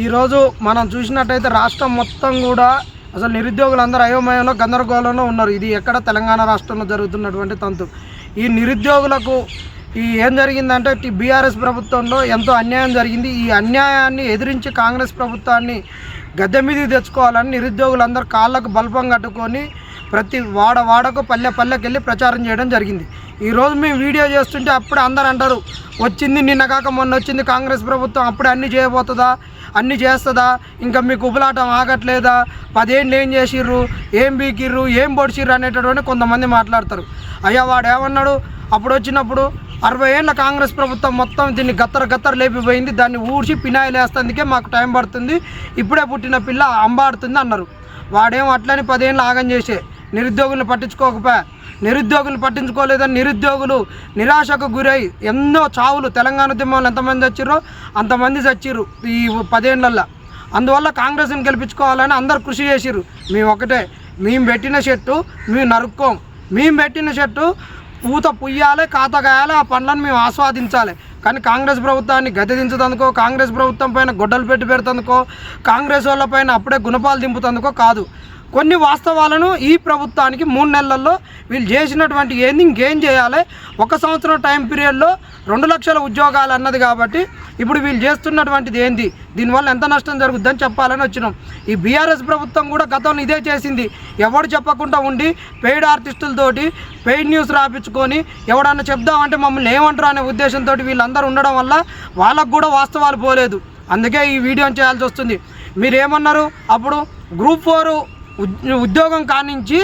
ఈరోజు మనం చూసినట్టయితే రాష్ట్రం మొత్తం కూడా అసలు నిరుద్యోగులందరూ అయోమయంలో గందరగోళంలో ఉన్నారు. ఇది ఎక్కడ తెలంగాణ రాష్ట్రంలో జరుగుతున్నటువంటి తంతు. ఈ నిరుద్యోగులకు ఈ ఏం జరిగిందంటే బీఆర్ఎస్ ప్రభుత్వంలో ఎంతో అన్యాయం జరిగింది. ఈ అన్యాయాన్ని ఎదిరించి కాంగ్రెస్ ప్రభుత్వాన్ని గద్దె మీద తెచ్చుకోవాలని నిరుద్యోగులందరూ కాళ్ళకు బల్పం కట్టుకొని ప్రతి వాడ వాడకు పల్లె పల్లెకి వెళ్ళి ప్రచారం చేయడం జరిగింది. ఈరోజు మేము వీడియో చేస్తుంటే అప్పుడే అందరు అంటారు వచ్చింది నిన్న కాక మొన్న వచ్చింది కాంగ్రెస్ ప్రభుత్వం అప్పుడే అన్ని చేయబోతుందా? అన్ని చేస్తుందా? ఇంకా మీకు ఉబలాటం ఆగట్లేదా? పదేండ్లు ఏం చేసిర్రు? ఏం బీకిర్రు? ఏం పొడిచిర్రు అనేటటువంటి కొంతమంది మాట్లాడతారు. అయ్యా వాడు ఏమన్నాడు అప్పుడు వచ్చినప్పుడు అరవై ఏళ్ళ కాంగ్రెస్ ప్రభుత్వం మొత్తం దీన్ని గత్తర గత్తర లేపిపోయింది. దాన్ని ఊడ్చి పినాయిలు వేస్తందుకే మాకు టైం పడుతుంది. ఇప్పుడే పుట్టిన పిల్ల అంబాడుతుంది అన్నారు. వాడేం అట్లని పదేళ్ళు ఆగం చేసే? నిరుద్యోగులను పట్టించుకోకపోయా? నిరుద్యోగులు పట్టించుకోలేదని నిరుద్యోగులు నిరాశకు గురై ఎన్నో చావులు తెలంగాణ ఉద్యమంలో ఎంతమంది చచ్చిర్రో అంతమంది చచ్చిర్రు ఈ పదేళ్ళల్లో అందువల్ల కాంగ్రెస్ని గెలిపించుకోవాలని అందరు కృషి చేసిర్రు. మేము ఒకటే మేము పెట్టిన చెట్టు మేము నరుక్కోం. మేము పెట్టిన చెట్టు పూత పుయ్యాలి కాత గాయాలి ఆ పండ్లను మేము ఆస్వాదించాలి. కానీ కాంగ్రెస్ ప్రభుత్వాన్ని గతిదించదందుకో కాంగ్రెస్ ప్రభుత్వం పైన గొడ్డలు పెట్టి పెడుతుందుకో కాంగ్రెస్ వాళ్ళ పైన అప్పుడే గుణపాలు దింపుతందుకో కాదు. కొన్ని వాస్తవాలను ఈ ప్రభుత్వానికి మూడు నెలల్లో వీళ్ళు చేసినటువంటి ఏంది ఇంకేం చేయాలి? ఒక సంవత్సరం టైం పీరియడ్లో రెండు లక్షల ఉద్యోగాలు అన్నది కాబట్టి ఇప్పుడు వీళ్ళు చేస్తున్నటువంటిది ఏంది? దీనివల్ల ఎంత నష్టం జరుగుద్దని చెప్పాలని వచ్చినాం. ఈ బీఆర్ఎస్ ప్రభుత్వం కూడా గతంలో ఇదే చేసింది. ఎవడు చెప్పకుండా ఉండి పెయిడ్ ఆర్టిస్టులతోటి పెయిడ్ న్యూస్ రాపించుకొని ఎవడన్నా చెప్దామంటే మమ్మల్ని ఏమంటారు అనే ఉద్దేశంతో వీళ్ళందరూ ఉండడం వల్ల వాళ్ళకు కూడా వాస్తవాలు పోలేదు. అందుకే ఈ వీడియోని చేయాల్సి వస్తుంది. మీరేమన్నారు? అప్పుడు గ్రూప్ ఫోరు ఉద్యోగం కానించి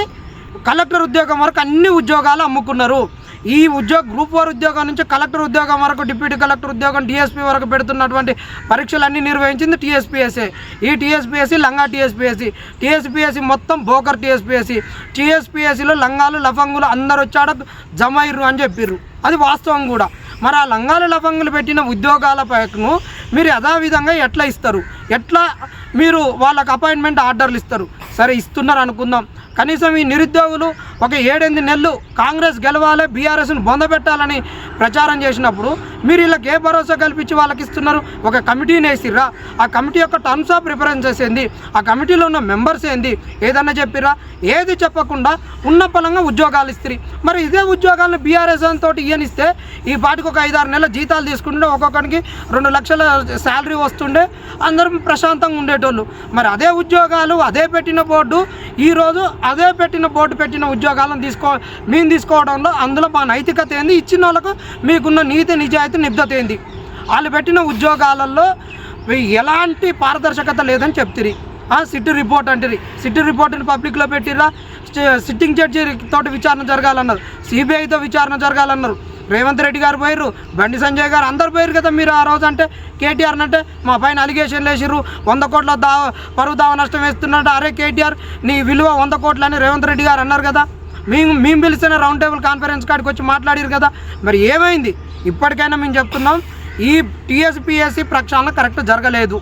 కలెక్టర్ ఉద్యోగం వరకు అన్ని ఉద్యోగాలు అమ్ముకున్నారు. ఈ ఉద్యోగ గ్రూప్ ఫోర్ ఉద్యోగం నుంచి కలెక్టర్ ఉద్యోగం వరకు డిప్యూటీ కలెక్టర్ ఉద్యోగం టీఎస్పీ వరకు పెడుతున్నటువంటి పరీక్షలన్నీ నిర్వహించింది టీఎస్పీఎస్ఏ. ఈ టీఎస్పీఎస్సీ లంగా టీఎస్పీఎస్సీ. టీఎస్పీఎస్సీ మొత్తం బోకర్ టీఎస్పీఎస్సీ. టీఎస్పీఎస్సీలో లంగాలు లఫంగులు అందరు వచ్చాడ జమ అని చెప్పిర్రు. అది వాస్తవం కూడా. మరి ఆ లంగాలు లఫంగులు పెట్టిన ఉద్యోగాల పైకను మీరు యథావిధంగా ఎట్లా ఇస్తారు? ఎట్లా మీరు వాళ్ళకి అపాయింట్మెంట్ ఆర్డర్లు ఇస్తారు? సరే ఇస్తున్నారు అనుకుందాం. కనీసం ఈ నిరుద్యోగులు ఒక ఏడెనిమిది నెలలు కాంగ్రెస్ గెలవాలి బీఆర్ఎస్ను బొందబెట్టాలని ప్రచారం చేసినప్పుడు మీరు వీళ్ళకి ఏ భరోసా కల్పించి వాళ్ళకి ఇస్తున్నారు? ఒక కమిటీని వేసిర్రా? ఆ కమిటీ యొక్క టర్మ్స్ ఆఫ్ ప్రిఫరెన్సెస్ ఏంది? ఆ కమిటీలో ఉన్న మెంబర్స్ ఏంది? ఏదన్నా చెప్పిర్రా? ఏది చెప్పకుండా ఉన్న పలంగా ఉద్యోగాలు ఇస్త్రీ. మరి ఇదే ఉద్యోగాలను బీఆర్ఎస్ తోటి ఇయనిస్తే ఈ పాటికి ఒక ఐదారు నెలల జీతాలు తీసుకుంటే ఒక్కొక్కరికి రెండు లక్షల శాలరీ వస్తుండే అందరం ప్రశాంతంగా ఉండేటోళ్ళు. మరి అదే ఉద్యోగాలు అదే పెట్టిన బోర్డు ఈరోజు అదే పెట్టిన బోర్డు పెట్టిన ఉద్యోగాలను తీసుకో మేము తీసుకోవడంలో అందులో మా నైతికత ఏంది? ఇచ్చిన వాళ్ళకు మీకున్న నీతి నిజాయితీ నిబ్దత ఏంది? వాళ్ళు పెట్టిన ఉద్యోగాలలో ఎలాంటి పారదర్శకత లేదని చెప్తిరి. ఆ సిటీ రిపోర్ట్ అంటారు. సిటీ రిపోర్ట్ని పబ్లిక్లో పెట్టిరా? సిట్టింగ్ జడ్జి తోటి విచారణ జరగాలన్నారు. సిబిఐతో విచారణ జరగాలన్నారు. రేవంత్ రెడ్డి గారు పోయారు బండి సంజయ్ గారు అందరు పోయారు కదా మీరు ఆ రోజు అంటే. కేటీఆర్ అంటే మా పైన అలిగేషన్లు వేసిర్రు వంద కోట్ల దా పరువు దావ నష్టం వేస్తున్నట్టు అరే కేటీఆర్ నీ విలువ వంద కోట్లు అని రేవంత్ రెడ్డి గారు అన్నారు కదా. మేము మేము పిలిచిన రౌండ్ టేబుల్ కాన్ఫరెన్స్ కాడికి వచ్చి మాట్లాడారు కదా. మరి ఏమైంది? ఇప్పటికైనా మేము చెప్తున్నాం ఈ టీఎస్పిఎస్సి ప్రక్షాళన కరెక్ట్ జరగలేదు.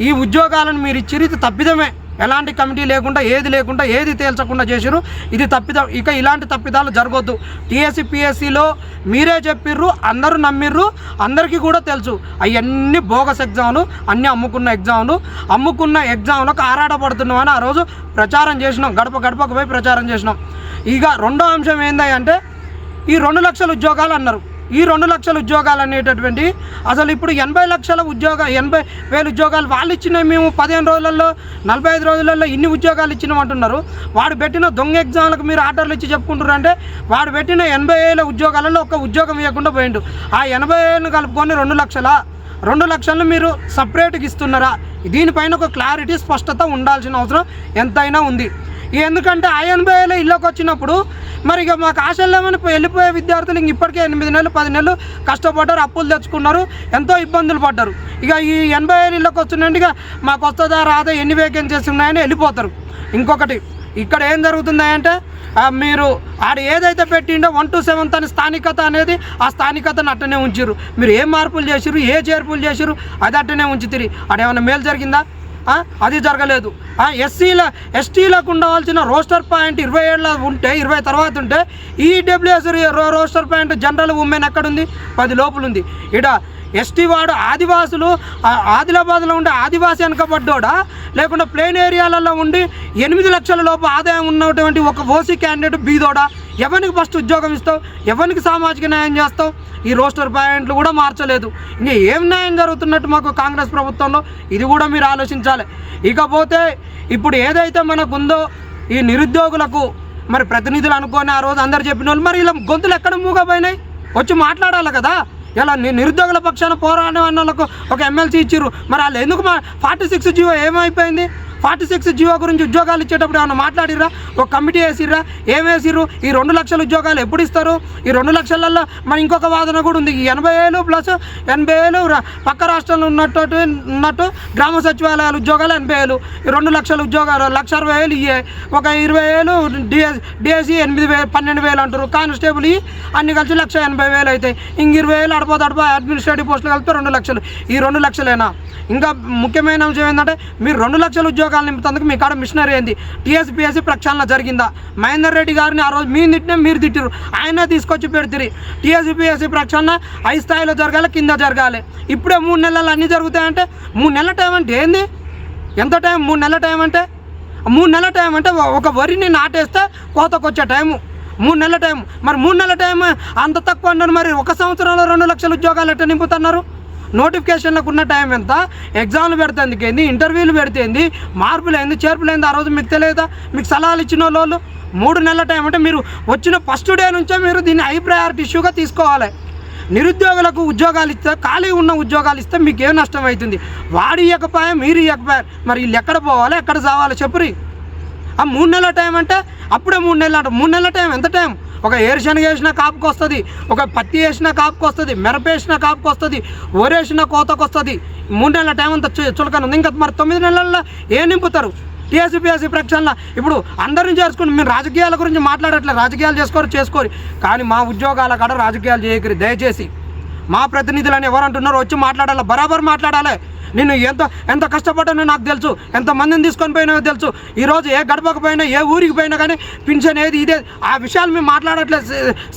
ఈ- ఉద్యోగాలను మీరు ఇచ్చిరి తప్పిదమే. ఎలాంటి కమిటీ లేకుండా ఏది లేకుండా ఏది తేల్చకుండా చేసిరు ఇది తప్పిద ఇక ఇలాంటి తప్పిదాలు జరగొద్దు. టీఎస్సీ పిఎస్సిలో మీరే చెప్పిర్రు అందరూ నమ్మిర్రు అందరికీ కూడా తెలుసు. అవన్నీ బోగస్ ఎగ్జామ్లు అన్నీ అమ్ముకున్న ఎగ్జామ్లు. అమ్ముకున్న ఎగ్జామ్లకు ఆరాటపడుతున్నామని ఆ రోజు ప్రచారం చేసినాం. గడప గడపకు పోయి ప్రచారం చేసినాం. ఇక రెండో అంశం ఏంది ఈ రెండు లక్షల ఉద్యోగాలు అన్నారు. ఈ రెండు లక్షల ఉద్యోగాలు అనేటటువంటి అసలు ఇప్పుడు ఎనభై లక్షల ఉద్యోగ ఎనభై వేల ఉద్యోగాలు వాళ్ళు ఇచ్చిన మేము పదిహేను రోజులలో నలభై ఐదు రోజులలో ఇన్ని ఉద్యోగాలు ఇచ్చినామంటున్నారు వాడు పెట్టిన దొంగ ఎగ్జామ్లకు మీరు ఆర్డర్లు ఇచ్చి చెప్పుకుంటారు అంటే వాడు పెట్టిన ఎనభై వేల ఉద్యోగాలలో ఒక ఉద్యోగం ఇవ్వకుండా పోయిండు. ఆ ఎనభై వేలను కలుపుకొని రెండు లక్షల? రెండు లక్షలను మీరు సపరేట్గా ఇస్తున్నారా? దీనిపైన ఒక క్లారిటీ స్పష్టత ఉండాల్సిన అవసరం ఎంతైనా ఉంది. ఎందుకంటే ఆ ఎనభై ఇళ్ళకి వచ్చినప్పుడు మరి ఇక మాకు ఆశలు వెళ్ళిపోయే విద్యార్థులు ఇంక ఇప్పటికే ఎనిమిది నెలలు పది నెలలు కష్టపడ్డారు అప్పులు తెచ్చుకున్నారు ఎంతో ఇబ్బందులు పడ్డారు. ఇక ఈ ఎనభై వేల ఇళ్ళకి వచ్చినట్టు ఇక మాకు వస్తుందా రాదా ఎన్ని వేకెన్సీస్ ఉన్నాయని వెళ్ళిపోతారు. ఇంకొకటి ఇక్కడ ఏం జరుగుతుంది అంటే మీరు ఆడ ఏదైతే పెట్టిండో వన్ టు సెవెంత్ అని స్థానికత అనేది ఆ స్థానికతను అట్టనే ఉంచారు మీరు ఏం మార్పులు చేసిరు ఏ చేర్పులు చేసిరు అది అట్టనే ఉంచుతిరి. ఏమైనా మేలు జరిగిందా? అది జరగలేదు. ఎస్సీల ఎస్టీలకు ఉండవలసిన రోస్టర్ పాయింట్ ఇరవై ఏళ్ళ ఉంటే ఇరవై తర్వాత ఉంటే ఈడబ్ల్యూఎస్ రో రోస్టర్ పాయింట్ జనరల్ ఉమెన్ ఎక్కడుంది? పది లోపల ఉంది ఇడ ఎస్టీ వాడు ఆదివాసులు ఆదిలాబాద్లో ఉండే ఆదివాసి వెనకబడ్డోడా? లేకుంటే ప్లేన్ ఏరియాలలో ఉండి ఎనిమిది లక్షల లోపు ఆదాయం ఉన్నటువంటి ఒక ఓసీ క్యాండిడేట్ బీదోడా? ఎవరికి ఫస్ట్ ఉద్యోగం ఇస్తావు? ఎవరికి సామాజిక న్యాయం చేస్తావు? ఈ రోస్టర్ పాయింట్లు కూడా మార్చలేదు. ఇంకా ఏం న్యాయం జరుగుతున్నట్టు మాకు కాంగ్రెస్ ప్రభుత్వంలో? ఇది కూడా మీరు ఆలోచించాలి. ఇకపోతే ఇప్పుడు ఏదైతే మనకు ఉందో ఈ నిరుద్యోగులకు మరి ప్రతినిధులు అనుకోని ఆ రోజు అందరు చెప్పిన వాళ్ళు మరి ఇలా గొంతులు ఎక్కడ మూగపోయినాయి వచ్చి మాట్లాడాలి కదా. ఇలా నిరుద్యోగుల పక్షాన పోరాడే వాళ్ళకు ఒక ఎమ్మెల్సీ ఇచ్చిర్రు. మరి వాళ్ళు ఎందుకు మా ఫార్టీ సిక్స్ జీవో ఏమైపోయింది? ఫార్టీ సిక్స్ జీవో గురించి ఉద్యోగాలు ఇచ్చేటప్పుడు ఏమైనా మాట్లాడిర్రా? ఒక కమిటీ వేసిర్రా? ఏం వేసిర్రు? ఈ రెండు లక్షల ఉద్యోగాలు ఎప్పుడు ఇస్తారు? ఈ రెండు లక్షలలో మన ఇంకొక వాదన కూడా ఉంది. ఈ ఎనభై వేలు ప్లస్ ఎనభై వేలు రా- పక్క రాష్ట్రంలో ఉన్నట్టు ఉన్నట్టు గ్రామ సచివాలయాల ఉద్యోగాలు ఎనభై వేలు ఈ రెండు లక్షల ఉద్యోగాలు లక్ష అరవై వేలు ఇయ్యే. ఒక ఇరవై వేలు డిఎస్ డిఎస్సి ఎనిమిది వేలు పన్నెండు వేలు అంటారు కానిస్టేబుల్ ఇవి అన్ని కలిసి లక్ష ఎనభై వేలు అవుతాయి ఇంక ఇరవై వేలు అడపో తడపో అడ్మినిస్ట్రేటివ్ పోస్టులు కలిపితే రెండు లక్షలు. ఈ రెండు లక్షలేనా? ఇంకా ముఖ్యమైన అంశం ఏంటంటే మీరు రెండు లక్షల ఉద్యోగాలు నింపుతందుకు మీ కాడ మిషనరీ ఏంది టీఎస్పీఎస్సీ ప్రక్షాళన జరిగిందా? మహేందర్ రెడ్డి గారిని ఆ రోజు మీరు తిట్టినా మీరు తిట్టిరు ఆయన తీసుకొచ్చి పెడుతురి టీఎస్పీఎస్సీ ప్రక్షాళన హై స్థాయిలో జరగాలి కింద జరగాలి. ఇప్పుడే మూడు నెలలు అన్నీ జరుగుతాయంటే మూడు నెలల టైం అంటే ఏంది? ఎంత టైం మూడు నెలల టైం అంటే? మూడు నెలల టైం అంటే ఒక వరిని నాటేస్తే కోతకు వచ్చే టైము మూడు నెలల టైం మరి మూడు నెలల టైం అంత తక్కువ అన్నారు. మరి ఒక సంవత్సరంలో రెండు లక్షల ఉద్యోగాలు ఎట్ట నింపుతున్నారు? నోటిఫికేషన్లకు ఉన్న టైం ఎంత? ఎగ్జామ్లు పెడితే ఏంది? ఇంటర్వ్యూలు పెడితేంది మార్పులు ఏంది? చేర్పులు ఏంది? ఆ రోజు మీకు తెలియదా? మీకు సలహాలు ఇచ్చిన వాళ్ళు మూడు నెలల టైం అంటే మీరు వచ్చిన ఫస్ట్ డే నుంచే మీరు దీన్ని హై ప్రయారిటీ ఇష్యూగా తీసుకోవాలి. నిరుద్యోగులకు ఉద్యోగాలు ఇస్తే ఖాళీ ఉన్న ఉద్యోగాలు ఇస్తే మీకు ఏం నష్టం అవుతుంది? వాడు ఇవ్వకపోయా మీరు ఇవ్వకపోయా మరి వీళ్ళు ఎక్కడ పోవాలి? ఎక్కడ చావాలి చెప్పురి. ఆ మూడు నెలల టైం అంటే అప్పుడే మూడు నెలలు అంటే మూడు నెలల టైం ఎంత టైం? ఒక ఏరుశనగ వేసిన కాపుకు వస్తుంది ఒక పత్తి వేసిన కాపుకు వస్తుంది మిరప వేసినా కాపుకి వస్తుంది ఓరేసిన కోతకు వస్తుంది. మూడు నెలల టైం అంతా చులకన ఉంది. ఇంకా మరి తొమ్మిది నెలల్లో ఏం నింపుతారు? టీఎస్పీఎస్సీ ప్రక్షాళన. ఇప్పుడు అందరిని చేసుకుని మీరు రాజకీయాల గురించి మాట్లాడట్లేదు. రాజకీయాలు చేసుకోరు చేసుకోరు. కానీ మా ఉద్యోగాల కాడ రాజకీయాలు చేయకరి దయచేసి మా ప్రతినిధులని ఎవరంటున్నారో వచ్చి మాట్లాడాలి? బరాబర్ మాట్లాడాలి? నేను ఎంత ఎంత కష్టపడ్డానో నాకు తెలుసు. ఎంత మందిని తీసుకొని పోయినాయో తెలుసు. ఈరోజు ఏ గడపకు పోయినా ఏ ఊరికి పోయినా కానీ పింఛన్ ఏది ఇదే. ఆ విషయాలు మేము మాట్లాడట్లేదు.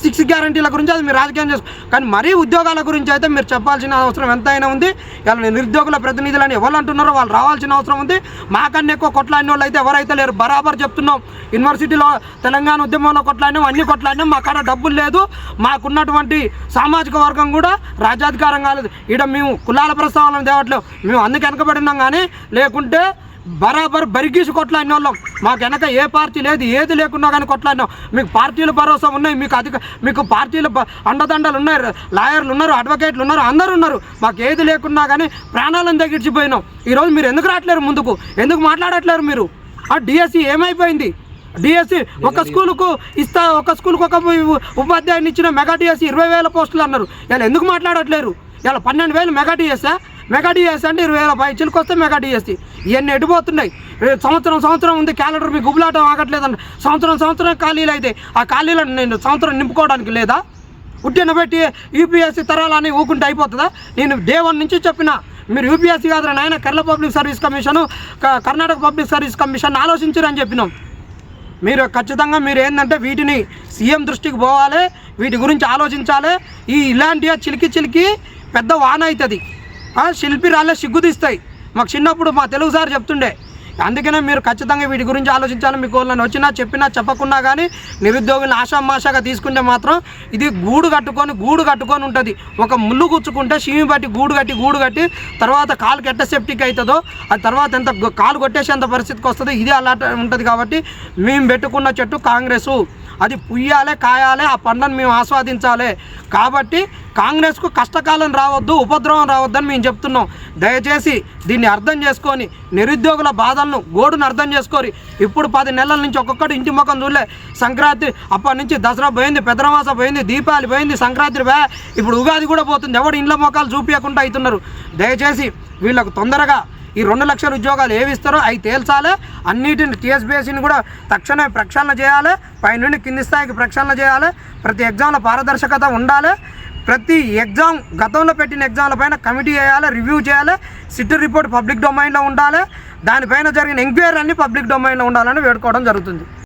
సిక్స్ గ్యారంటీల గురించి అది మీరు రాజకీయం చేసు. కానీ మరీ ఉద్యోగాల గురించి అయితే మీరు చెప్పాల్సిన అవసరం ఎంతైనా ఉంది. ఇలా నిరుద్యోగుల ప్రతినిధులని ఎవరు అంటున్నారో వాళ్ళు రావాల్సిన అవసరం ఉంది. మాకన్నా ఎక్కువ కొట్లాడిన వాళ్ళు అయితే ఎవరైతే లేరు బరాబర్ చెప్తున్నాం. యూనివర్సిటీలో తెలంగాణ ఉద్యమంలో కొట్లాడినాం అన్ని కొట్లాడినాం. మా కాడ డబ్బులు లేదు. మాకున్నటువంటి సామాజిక వర్గం కూడా రాజ్యాధికారం కాలేదు. ఈడ మేము కులాల ప్రస్తావనలు తేవట్లేవు మేము అందుకు వెనకబడినాం కానీ లేకుంటే బరాబర్ బరిగీసి కొట్లాడిన వాళ్ళం. మాకు వెనక ఏ పార్టీ లేదు ఏది లేకున్నా కానీ కొట్లాడినాం. మీకు పార్టీలు భరోసా ఉన్నాయి మీకు అధిక మీకు పార్టీలు అండదండలు ఉన్నాయి లాయర్లు ఉన్నారు అడ్వకేట్లు ఉన్నారు అందరూ ఉన్నారు. మాకు ఏది లేకున్నా కానీ ప్రాణాలను తగ్గించిపోయినాం ఈరోజు మీరు ఎందుకు రావట్లేరు ముందుకు? ఎందుకు మాట్లాడట్లేరు మీరు? ఆ డిఎస్సి ఏమైపోయింది? డిఎస్సి ఒక స్కూలుకు ఇస్తా ఒక స్కూల్కి ఒక ఉపాధ్యాయుని ఇచ్చిన మెగా డిఎస్సి ఇరవై వేల పోస్టులు అన్నారు. ఇలా ఎందుకు మాట్లాడట్లేరు? ఇలా పన్నెండు వేలు మెగా డిఎస్సా? మెగా డిఎస్ అంటే ఇరవై వేల పైచీలకు వస్తే మెగా డిఎస్సి. ఇవన్నీ ఎడిపోతున్నాయి సంవత్సరం సంవత్సరం ఉంది క్యాలెండర్ మీకు గుబులాటం ఆగట్లేదండి సంవత్సరం సంవత్సరం ఖాళీలు అయితే ఆ ఖాళీలను నేను సంవత్సరం నింపుకోవడానికి లేదా? ఉట్టిన పెట్టి యూపీఎస్సీ తరాలని ఊకుంటే అయిపోతుందా? నేను డేవన్ నుంచి చెప్పిన మీరు యూపీఎస్సీ కాదు నాయన Kerala public service commission Karnataka public service commission ఆలోచించారని చెప్పినాం. మీరు ఖచ్చితంగా మీరు ఏంటంటే వీటిని సీఎం దృష్టికి పోవాలి వీటి గురించి ఆలోచించాలి. ఈ ఇలాంటి చిలికి చిలికి పెద్ద వాన అవుతుంది. శిల్పి రాళ్ళ సిగ్గుదిస్తాయి మాకు చిన్నప్పుడు మా తెలుగు సార్ చెప్తుండే అందుకనే మీరు ఖచ్చితంగా వీటి గురించి ఆలోచించాలి మీకు వాళ్ళని వచ్చినా చెప్పినా చెప్పకున్నా కానీ నిరుద్యోగులను ఆషామాషాగా తీసుకుంటే మాత్రం ఇది గూడు కట్టుకొని గూడు కట్టుకొని ఉంటుంది. ఒక ముళ్ళు గుచ్చుకుంటే షీమి బట్టి గూడు కట్టి గూడు కట్టి తర్వాత కాలుకి ఎట్ట సెప్టిక్ అవుతుందో ఆ తర్వాత ఎంత కాలు కొట్టేసేంత పరిస్థితికి వస్తుంది ఇది అలా ఉంటుంది కాబట్టి మేము పెట్టుకున్న చెట్టు కాంగ్రెసు. అది పుయ్యాలే కాయాలే ఆ పండ్లను మేము ఆస్వాదించాలి. కాబట్టి కాంగ్రెస్కు కష్టకాలం రావద్దు ఉపద్రవం రావద్దని మేము చెప్తున్నాం. దయచేసి దీన్ని అర్థం చేసుకొని నిరుద్యోగుల బాధలు గోడును అర్థం చేసుకోరు. ఇప్పుడు పది నెలల నుంచి ఒక్కొక్కటి ఇంటి ముఖం చూడలే. సంక్రాంతి అప్పటి నుంచి దసరా పోయింది పెద్రమాస పోయింది దీపావళి పోయింది సంక్రాంతి బే. ఇప్పుడు ఉగాది కూడా పోతుంది. ఎవడు ఇండ్ల మొఖాలు చూపించకుండా అవుతున్నారు. దయచేసి వీళ్ళకు తొందరగా ఈ రెండు లక్షల ఉద్యోగాలు ఏవి ఇస్తారో అవి తేల్చాలి. అన్నిటిని టీఎస్బీఎస్సీని కూడా తక్షణమే ప్రక్షాళన చేయాలి. పైనుండి కింది స్థాయికి ప్రక్షాళన చేయాలి. ప్రతి ఎగ్జామ్లో పారదర్శకత ఉండాలి. ప్రతి ఎగ్జామ్ గతంలో పెట్టిన ఎగ్జామ్ల పైన కమిటీ చేయాలి రివ్యూ చేయాలి సిట్ రిపోర్ట్ పబ్లిక్ డొమైన్లో ఉండాలి. దానిపైన జరిగిన ఎంక్వైరీ అన్ని పబ్లిక్ డొమైన్లో ఉండాలని వేడుకోవడం జరుగుతుంది.